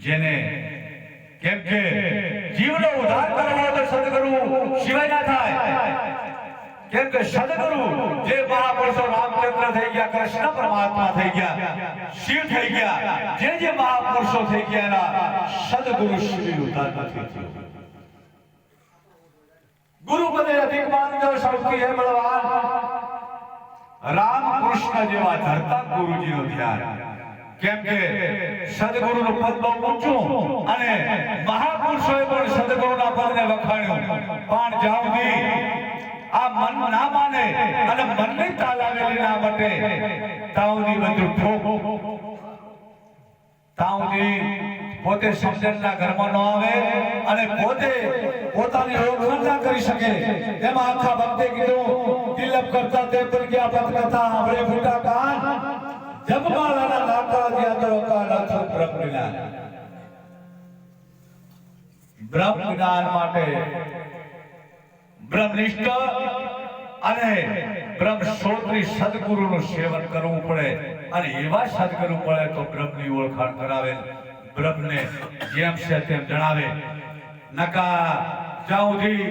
જેને કેમ કે જીવનો ઉદ્ધાર કરવો હોય તો સદગુરુ સિવાય ના થાય. કેમ કે સદગુરુ જે મહાપુરુષો રામચંદ્ર થઈ ગયા, કૃષ્ણ પરમાત્મા થઈ ગયા, શિવ થઈ ગયા, જે જે મહાપુરુષો થઈ ગયા એના સદગુરુ સિવાય ઉદ્ધાર નથી થયો. ગુરુ પદે અધિક માનજો સૌથી હે બળવાન રામ કૃષ્ણ જેવા ધરતા ગુરુજીનું ધ્યાન. કેમ કે સદગુરુનું પદ બહુ ઊંચું અને મહાપુરુષોએ પણ સદગુરુના પદને વખાણ્યું. પણ જ્યાં આ મન ના માને અને મનને તાલાવેલી ના બટે. તાવની બધું ઠોક સુધી પોતે સમજણના ઘરમાં ન આવે અને પોતે પોતાની ઓળખાણ ના કરી શકે. એમાં આખા ભક્તે કીધું, તિલક કરતા તે પર ગયા કથા આપણે ફૂટા કાન. જપમાળાના નાકા જ્ઞાન માટે બ્રહ્મનિષ્ઠ અને બ્રહ્મ શ્રોત્રી સદગુરુનું સેવન કરવું પડે અને એવા સદગુરુ મળે તો બ્રહ્મની ઓળખાણ કરાવે, બ્રહ્મને જેમ છે તેમ જણાવે. નકા, જ્યાં સુધી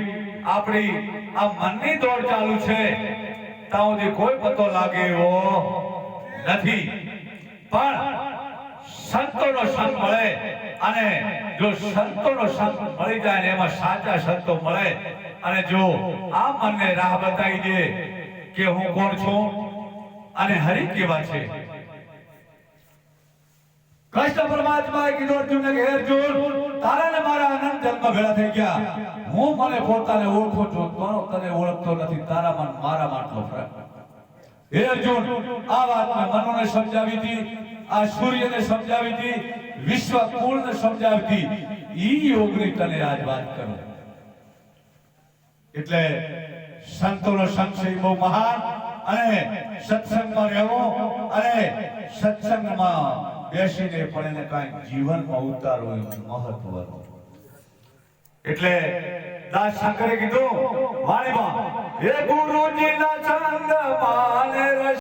આપણી આ મનની દોડ ચાલુ છે, ત્યાં સુધી કોઈ પતો લાગે એવો નથી. પણ સંતોનો સંગ મળે અને જો સંતોનો સંગ મળી જાય ને એમાં સાચા સંતો મળે, અને જો આ મનને રાહ બતાવી દે કે હું કોણ છું? અને હરિ કેવા છે. કૃષ્ણ પરમાત્માએ કીધું અર્જુન કે હે અર્જુન તારા ને મારા અનંત જન્મ ભેળા થઈ ગયા. હું મને પોતાને ઓળખું છું તને ઓળખતો નથી તારામાં મારા માટલો ફરક હે અર્જુન, આ વાત મેં મનોને સમજાવી હતી, આ સૂર્યને સમજાવી હતી વિશ્વ કુળને સમજાવી હતી. ઈ યોગની તને આજ વાત કરું. એટલે સંતોનો સંશય બહુ મહાન અને સત્સંગમાં રહેવો અને સત્સંગમાં બેસીને પણ એને કાંઈ જીવનમાં ઉતારવું એ મહત્વનું એટલે દાસ શંકરે કીધું, વાણીમાં હે ગુરુજીના ચંદ માને